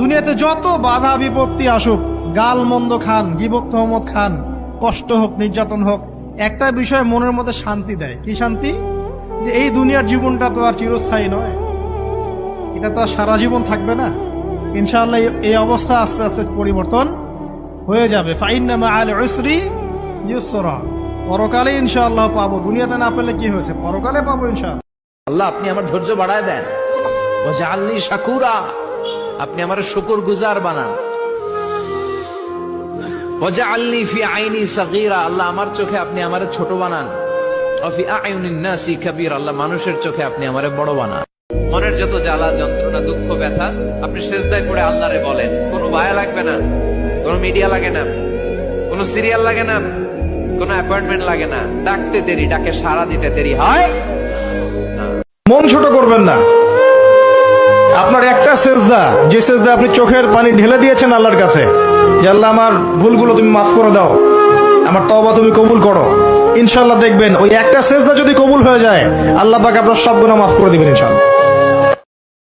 দুনিয়াতে যত বাধা বিপত্তি আসুক, গাল মন্দ খান গিবক তহমত খান, কষ্ট হোক, নির্যাতন হোক, একটা বিষয় মনের মধ্যে শান্তি দেয়। কি শান্তি? যে এই দুনিয়ার জীবনটা তো আর চিরস্থায়ী নয়। এটা তো আর সারা জীবন থাকবে না। ইনশাআল্লাহ এই- অবস্থা আস্তে আস্তে পরিবর্তন হয়ে যাবে। ফাইন্নামা আল উসরি ইউসরা। পরকালে ইনশাআল্লাহ পাবো। দুনিয়াতে না পেলে কি হয়েছে? পরকালে পাবো ইনশাআল্লাহ। আল্লাহ, আপনি আমার ধৈর্য বাড়ায় দেন। আল্লি শাকুরা। আপনি আমার শুকুর গুজার বানান। আল্লাহ বলেন লাগবে না, কোনো মিডিয়া লাগে না, কোনো সিরিয়াল লাগে না, কোনো অ্যাপয়েন্টমেন্ট লাগে না, ডাকতে দেরি, ডাকে সারা দিতে দেরি হয় মন ছোট করবেন না। একটা সেজদা, যে সেজদা আপনি চোখের পানি ঢেলে দিয়েছেন আল্লাহর কাছে, যে আল্লাহ আমার ভুলগুলো তুমি মাফ করে দাও, আমার তবা তুমি কবুল করো। ইনশাল্লাহ দেখবেন, ওই একটা সেজদা যদি কবুল হয়ে যায়, আল্লাহ পাক আপনার সব মাফ করে দিবেন ইনশাল্লাহ